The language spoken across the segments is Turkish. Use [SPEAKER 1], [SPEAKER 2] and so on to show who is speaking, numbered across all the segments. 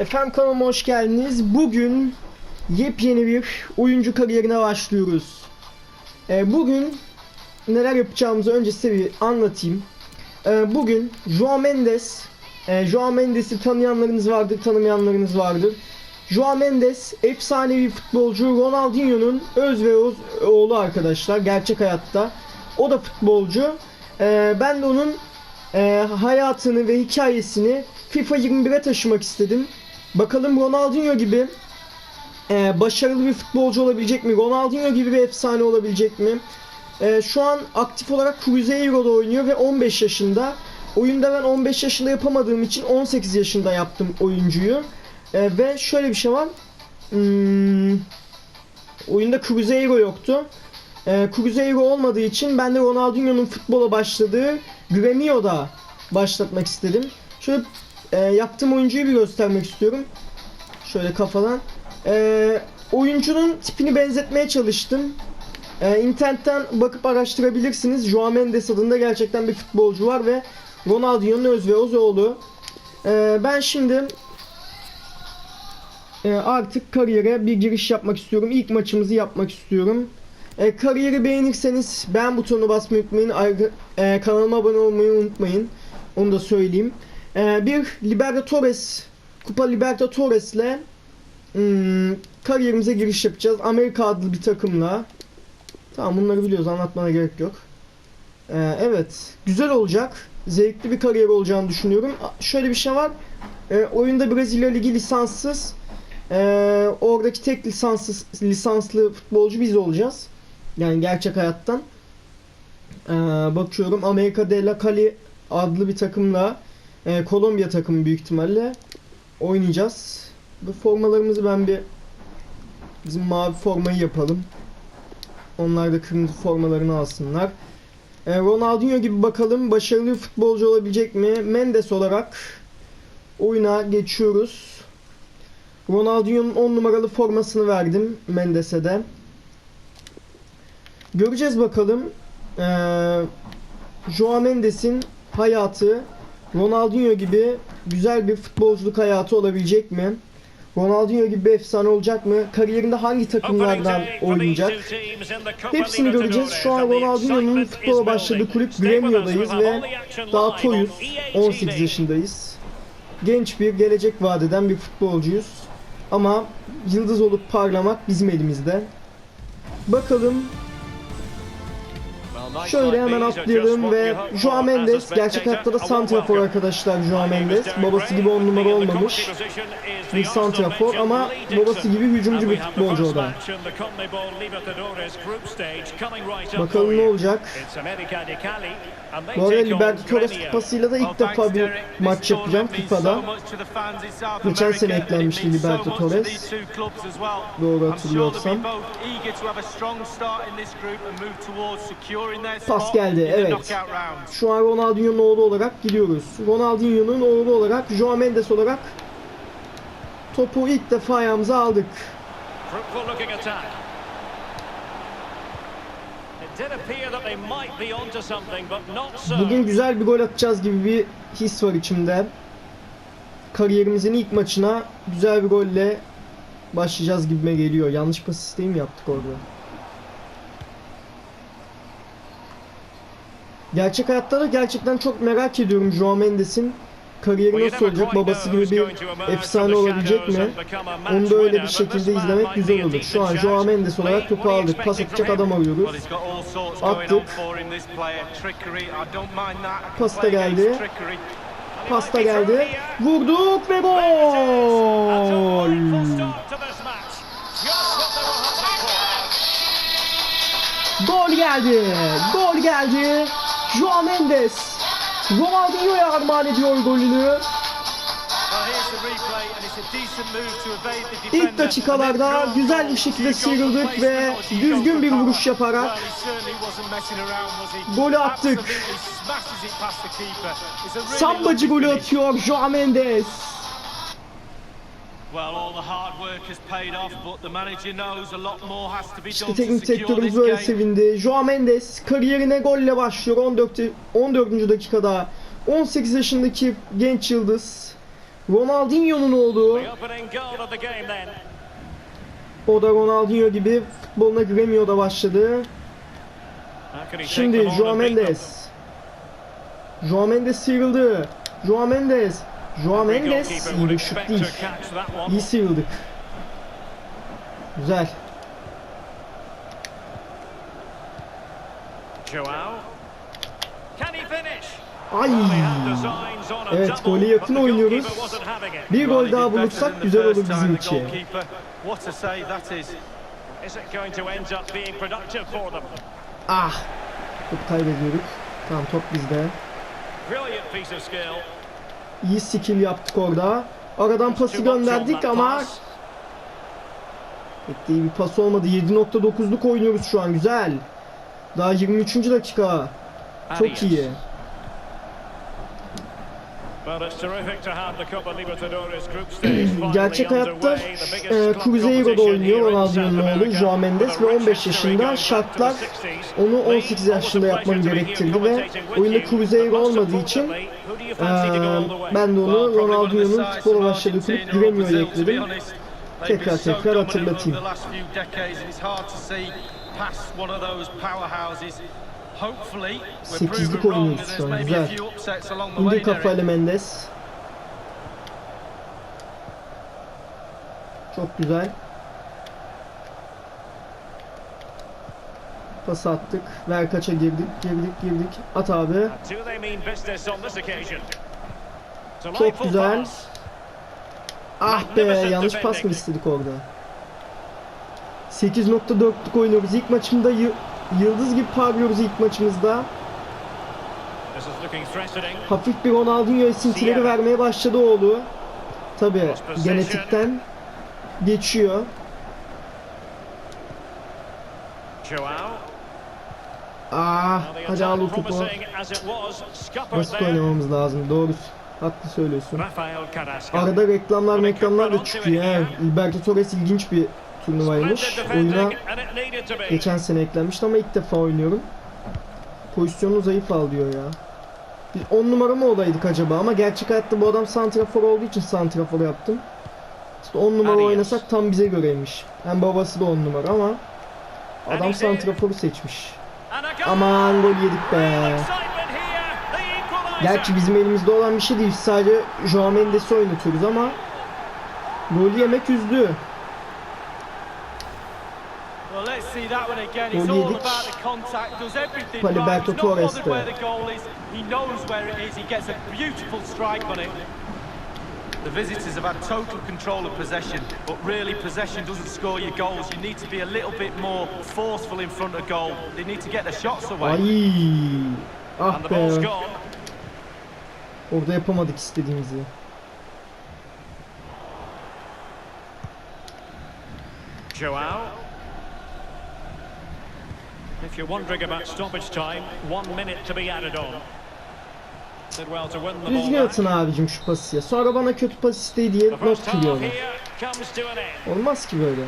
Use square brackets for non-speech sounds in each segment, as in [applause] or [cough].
[SPEAKER 1] Efendim kanalıma hoş geldiniz. Bugün yepyeni bir oyuncu kariyerine başlıyoruz. Ee, bugün neler yapacağımızı önce size bir anlatayım. Ee, bugün Joao Mendes, e, Joao Mendes'i tanıyanlarınız vardır, tanımayanlarınız vardır. Joao Mendes efsanevi futbolcu Ronaldinho'nun öz ve öz oğlu arkadaşlar gerçek hayatta. O da futbolcu. Ee, ben de onun e, hayatını ve hikayesini FIFA 21'e taşımak istedim. Bakalım Ronaldinho gibi e, başarılı bir futbolcu olabilecek mi? Ronaldinho gibi bir efsane olabilecek mi? E, şu an aktif olarak Cruzeiro'da oynuyor ve 15 yaşında. Oyunda ben 15 yaşında yapamadığım için 18 yaşında yaptım oyuncuyu. E, ve şöyle bir şey var. Hmm, oyunda Cruzeiro yoktu. E, Cruzeiro olmadığı için ben de Ronaldinho'nun futbola başladığı Gremio'da başlatmak istedim. Şöyle e, yaptığım oyuncuyu bir göstermek istiyorum. Şöyle kafadan. E, oyuncunun tipini benzetmeye çalıştım. E, internetten bakıp araştırabilirsiniz. Joao Mendes adında gerçekten bir futbolcu var ve Ronaldinho'nun öz ve öz oğlu. E, ben şimdi e, artık kariyere bir giriş yapmak istiyorum. İlk maçımızı yapmak istiyorum. E, kariyeri beğenirseniz beğen butonuna basmayı unutmayın. Ayrı, e, kanalıma abone olmayı unutmayın. Onu da söyleyeyim. E, bir Libertadores, Kupa Libertadores'le hmm, kariyerimize giriş yapacağız. Amerika adlı bir takımla. Tamam bunları biliyoruz anlatmana gerek yok. E, evet güzel olacak. Zevkli bir kariyer olacağını düşünüyorum. Şöyle bir şey var. E, oyunda Brezilya Ligi lisanssız. E, oradaki tek lisanssız, lisanslı futbolcu biz olacağız. Yani gerçek hayattan. Ee, bakıyorum Amerika de la Cali adlı bir takımla e, Kolombiya takımı büyük ihtimalle oynayacağız. Bu formalarımızı ben bir bizim mavi formayı yapalım. Onlar da kırmızı formalarını alsınlar. E, Ronaldinho gibi bakalım başarılı futbolcu olabilecek mi? Mendes olarak oyuna geçiyoruz. Ronaldinho'nun 10 numaralı formasını verdim Mendes'e de. Göreceğiz bakalım. Ee, Joao Mendes'in hayatı Ronaldinho gibi güzel bir futbolculuk hayatı olabilecek mi? Ronaldinho gibi bir efsane olacak mı? Kariyerinde hangi takımlardan oynayacak? Hepsini göreceğiz. Şu an Ronaldinho'nun futbola başladığı kulüp Gremio'dayız ve daha toyuz. 18 yaşındayız. Genç bir gelecek vadeden bir futbolcuyuz. Ama yıldız olup parlamak bizim elimizde. Bakalım Şöyle hemen atlayalım ve Joao Mendes gerçek hayatta da santrafor arkadaşlar Joao Mendes. Babası gibi on numara olmamış. Bir santrafor ama babası gibi hücumcu bir futbolcu o da. Bakalım ne olacak. Bu arada Libertadores kupasıyla da ilk defa bir maç yapacağım FIFA'da. Geçen sene eklenmişti Libertadores. Doğru hatırlıyorsam. Pas geldi evet. Şu an Ronaldinho'nun oğlu olarak gidiyoruz. Ronaldinho'nun oğlu olarak Joao Mendes olarak topu ilk defa ayağımıza aldık. Bugün güzel bir gol atacağız gibi bir his var içimde. Kariyerimizin ilk maçına güzel bir golle başlayacağız gibime geliyor. Yanlış pas isteği mi yaptık orada? Gerçek hayatta da gerçekten çok merak ediyorum Joao Mendes'in kariyeri nasıl olacak? Babası gibi bir efsane olabilecek mi? Onu da öyle bir şekilde izlemek güzel olur. Şu an Joao Mendes olarak topu aldık. Pas atacak adam arıyoruz. Attık. Pas da geldi. Pasta geldi. Vurduk ve gol! Gol geldi. Gol geldi. Joao Mendes. Ronaldinho'ya armağan ediyor golünü. İlk dakikalarda güzel bir şekilde sıyrıldık ve düzgün bir vuruş yaparak golü attık. Sambacı golü atıyor Joao Mendes. İşte teknik direktörümüz böyle sevindi. Joao Mendes kariyerine golle başlıyor 14. 14. dakikada. 18 yaşındaki genç yıldız Ronaldinho'nun oğlu.
[SPEAKER 2] The the.
[SPEAKER 1] O da Ronaldinho gibi futboluna giremiyor da başladı. Şimdi Joao? Mendes. Joao Mendes sıyrıldı. Joao Mendes. Joao Mendes iyi bir şut değil. İyi sıyrıldık. Güzel.
[SPEAKER 2] Joao. Can he finish?
[SPEAKER 1] Ay. Evet, gole yakın oynuyoruz. Bir gol daha bulursak güzel olur bizim için. Ah. Top kaybediyorduk. Tamam top bizde.
[SPEAKER 2] Brilliant piece of skill.
[SPEAKER 1] İyi skill yaptık orada. Aradan pası gönderdik ama iyi bir pas olmadı. 7.9'luk oynuyoruz şu an. Güzel. Daha 23. dakika. Çok iyi. [clears throat] Gerçek hayatta e, Cruzeiro'da
[SPEAKER 2] competition
[SPEAKER 1] oynuyor Ronaldinho'nun oğlu. Joao Mendes ve
[SPEAKER 2] rich
[SPEAKER 1] 15
[SPEAKER 2] history
[SPEAKER 1] yaşında şartlar
[SPEAKER 2] 60s.
[SPEAKER 1] onu
[SPEAKER 2] Lee,
[SPEAKER 1] 18 yaşında yapmam gerektirdi ve oyunda. Cruzeiro olmadığı için e, ben de onu Ronaldinho'nun futbola başladığı kulüp
[SPEAKER 3] Argentina or
[SPEAKER 1] Gremio'ya
[SPEAKER 3] Brazil, to be
[SPEAKER 1] ekledim. Tekrar tekrar hatırlatayım. Sekizlik oynuyoruz şu an, güzel. İndir kafayla Mendes. Çok güzel. Pas attık. Ver kaça girdik, girdik, girdik. At abi. Çok güzel. Ah be yanlış pas mı istedik orada? 8.4'lük oynuyoruz. İlk maçımda yıldız gibi parlıyoruz ilk maçımızda. Hafif bir Ronaldinho esintileri vermeye başladı oğlu. Tabi genetikten geçiyor. Ah, hadi al o topu. Basit oynamamız lazım. Doğru. Haklı söylüyorsun. Arada reklamlar reklamlar da çıkıyor. He. Libertadores ilginç bir turnuvaymış. Oyuna geçen sene eklenmişti ama ilk defa oynuyorum. Pozisyonu zayıf al diyor ya. Biz 10 numara mı olaydık acaba ama gerçek hayatta bu adam santrafor olduğu için santrafor yaptım. İşte 10 numara oynasak tam bize göreymiş. Hem babası da 10 numara ama adam santraforu seçmiş. Aman gol yedik be. Gerçi bizim elimizde olan bir şey değil. Sadece Joao Mendes'i oynatıyoruz ama golü yemek üzdü.
[SPEAKER 3] See that one again. It's all about the contact, does everything
[SPEAKER 1] Faliberto
[SPEAKER 3] right. He's not
[SPEAKER 1] Torres'te.
[SPEAKER 3] bothered where the goal is. He knows where it is. He gets a beautiful strike on it. The visitors have had total control of possession, but really possession doesn't score your goals. You need to be a little bit more forceful in front of goal. They need to get the shots away.
[SPEAKER 1] Ay. Ah
[SPEAKER 2] And the ball's
[SPEAKER 1] be.
[SPEAKER 2] gone.
[SPEAKER 1] Orada yapamadık istediğimizi.
[SPEAKER 2] Joao. If you're wondering about stoppage time, one minute to be added on.
[SPEAKER 1] Düzgün atın abicim şu pası ya. Sonra bana kötü pas isteği diye not
[SPEAKER 2] end.
[SPEAKER 1] Olmaz ki böyle.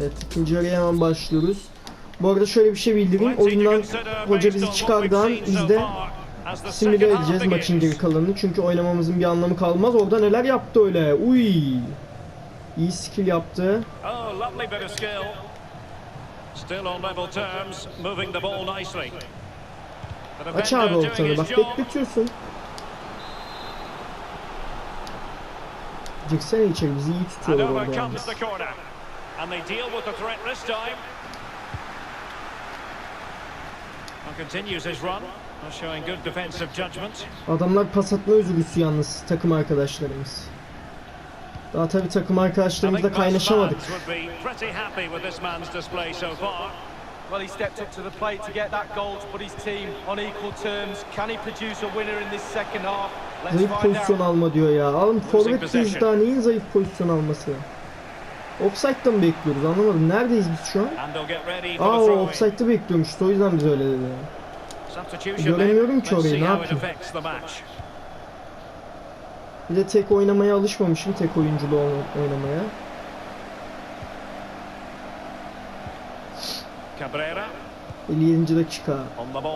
[SPEAKER 1] Evet ikinci yarıya hemen başlıyoruz. Bu arada şöyle bir şey bildireyim. Oyundan hoca bizi
[SPEAKER 2] on what
[SPEAKER 1] çıkardığı an
[SPEAKER 2] we've seen so
[SPEAKER 1] biz de simüle edeceğiz maçın geri kalanını. Çünkü oynamamızın bir anlamı kalmaz. Orada neler yaptı öyle. Uy. İyi skill yaptı.
[SPEAKER 2] Oh, lovely bit of skill. Still on level terms, moving the ball nicely. The
[SPEAKER 1] Aç abi ortanı. Bak bekletiyorsun. Girsene içeri bizi iyi tutuyorlar orada yalnız.
[SPEAKER 2] the corner. And they deal with the threat this time. And continues his run, showing good defensive judgment.
[SPEAKER 1] Adamlar pas atma özürlüsü yalnız takım arkadaşlarımız. Daha tabi takım arkadaşlarımızla kaynaşamadık.
[SPEAKER 3] Well, he stepped up to the plate to get that goal to put his team on equal terms. Can he produce a winner in this second half? Let's
[SPEAKER 1] Zayıf pozisyon alma diyor ya. Alın forvet daha neyin zayıf pozisyon alması? Offside'da mı bekliyoruz anlamadım. Neredeyiz biz şu an? Aa o offside'da bekliyormuş. O yüzden biz öyle dedi. Göremiyorum ki orayı, ne yapayım? Bir de tek oynamaya alışmamışım. Tek oyunculu oyna- oynamaya.
[SPEAKER 2] Cabrera
[SPEAKER 1] 57. dakika.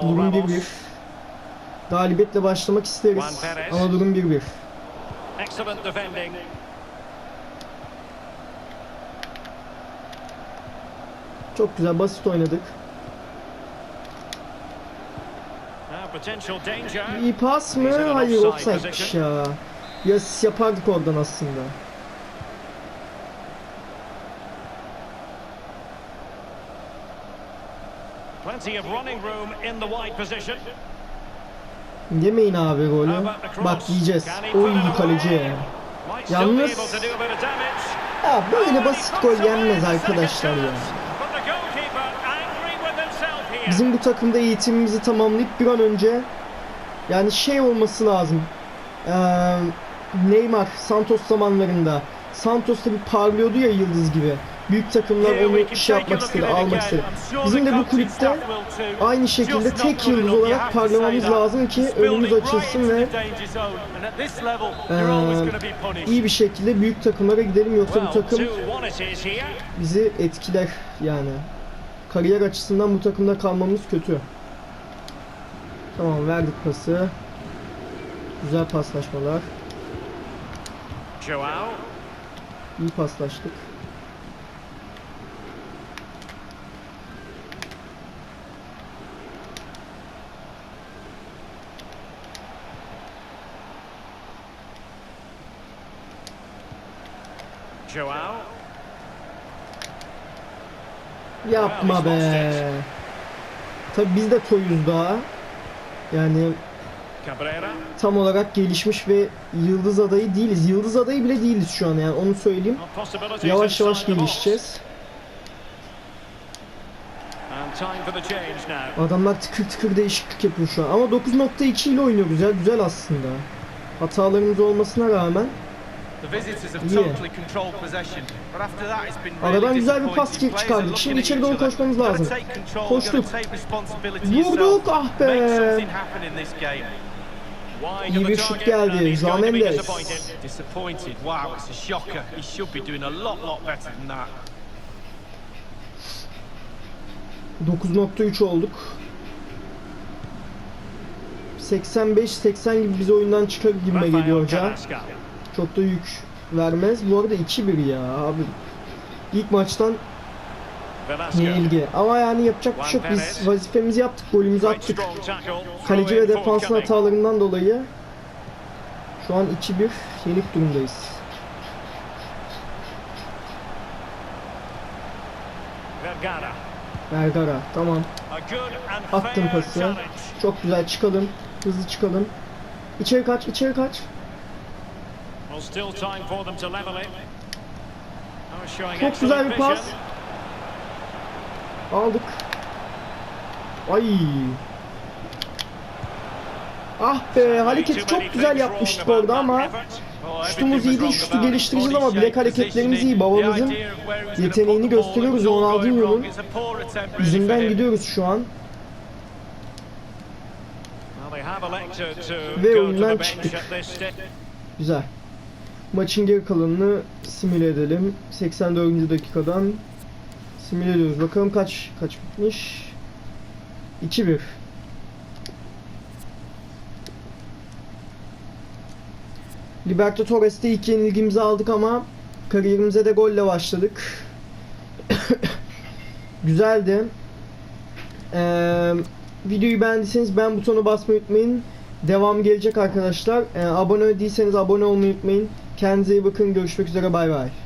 [SPEAKER 1] Durum
[SPEAKER 2] Ramos.
[SPEAKER 1] 1-1. Galibiyetle başlamak isteriz. Ama durum 1-1.
[SPEAKER 2] Excellent defending.
[SPEAKER 1] Çok güzel basit oynadık.
[SPEAKER 2] Danger.
[SPEAKER 1] İyi pas mı? Hayır
[SPEAKER 2] offside
[SPEAKER 1] ya. Ya asist yapardık oradan aslında.
[SPEAKER 2] Plenty of running room in the wide position.
[SPEAKER 1] Yemeyin abi golü. Bak yiyeceğiz. Oy kaleci. Yalnız-. Ya böyle basit gol yenmez arkadaşlar ya. Bizim bu takımda eğitimimizi tamamlayıp bir an önce yani şey olması lazım. Ee, Neymar Santos zamanlarında Santos da bir parlıyordu ya yıldız gibi. Büyük takımlar onu şey
[SPEAKER 3] a
[SPEAKER 1] yapmak istedi, almak istedi. Bizim de bu kulüpte aynı şekilde tek yıldız olarak parlamamız lazım ki önümüz açılsın ve
[SPEAKER 3] punished.
[SPEAKER 1] iyi bir şekilde büyük takımlara gidelim yoksa bu takım
[SPEAKER 2] 2-1 it is here.
[SPEAKER 1] bizi etkiler yani. Kariyer açısından bu takımda kalmamız kötü. Tamam verdik pası. Güzel paslaşmalar.
[SPEAKER 2] Joao.
[SPEAKER 1] İyi paslaştık.
[SPEAKER 2] Joao.
[SPEAKER 1] Yapma be. Tabi biz de toyuz daha. Yani. Tam olarak gelişmiş ve yıldız adayı değiliz. Yıldız adayı bile değiliz şu an yani onu söyleyeyim. Yavaş yavaş gelişeceğiz. Adamlar tıkır tıkır değişiklik yapıyor şu an. Ama 9.2 ile oynuyoruz ya. Güzel aslında. Hatalarımız olmasına rağmen.
[SPEAKER 3] Really
[SPEAKER 1] Aradan güzel bir pas çıkardık. Şimdi içeri doğru koşmamız lazım. Koştuk. Vurduk ah be. İyi bir şut geldi. Joao
[SPEAKER 2] going to be
[SPEAKER 1] Mendes.
[SPEAKER 2] disappointed.
[SPEAKER 3] Disappointed. Wow, it's a shocker. He should be doing a lot, lot better than that.
[SPEAKER 1] 9.3 olduk. 85-80 gibi bizi oyundan çıkar gibime geliyor hoca. Çok da yük vermez. Bu arada 2-1 ya abi. İlk maçtan
[SPEAKER 2] Velasco.
[SPEAKER 1] yenilgi. Ama yani yapacak bir şey yok. Biz vazifemizi yaptık, golümüzü attık. Kaleci ve defansın hatalarından dolayı şu an 2-1 yenik durumdayız.
[SPEAKER 2] Vergara.
[SPEAKER 1] Vergara tamam. Attım pası. Çok güzel çıkalım. Hızlı çıkalım. İçeri kaç, içeri kaç. Çok güzel bir pas. Aldık. Ay. Ah be hareket çok güzel yapmıştık orada ama şutumuz iyi değil, şutu geliştireceğiz ama bilek hareketlerimiz iyi. Babamızın yeteneğini gösteriyoruz Ronaldinho'nun izinden gidiyoruz şu an. Ve oyundan çıktık. Güzel. Maçın geri kalanını simüle edelim. 84. dakikadan simüle ediyoruz. Bakalım kaç kaç bitmiş. 2-1. Libertadores'te ilk yenilgimizi aldık ama kariyerimize de golle başladık. [coughs] Güzeldi. Ee, videoyu beğendiyseniz beğen butonu basmayı unutmayın. Devam gelecek arkadaşlar. Ee, abone değilseniz abone olmayı unutmayın. Kendinize iyi bakın. Görüşmek üzere. Bay bay.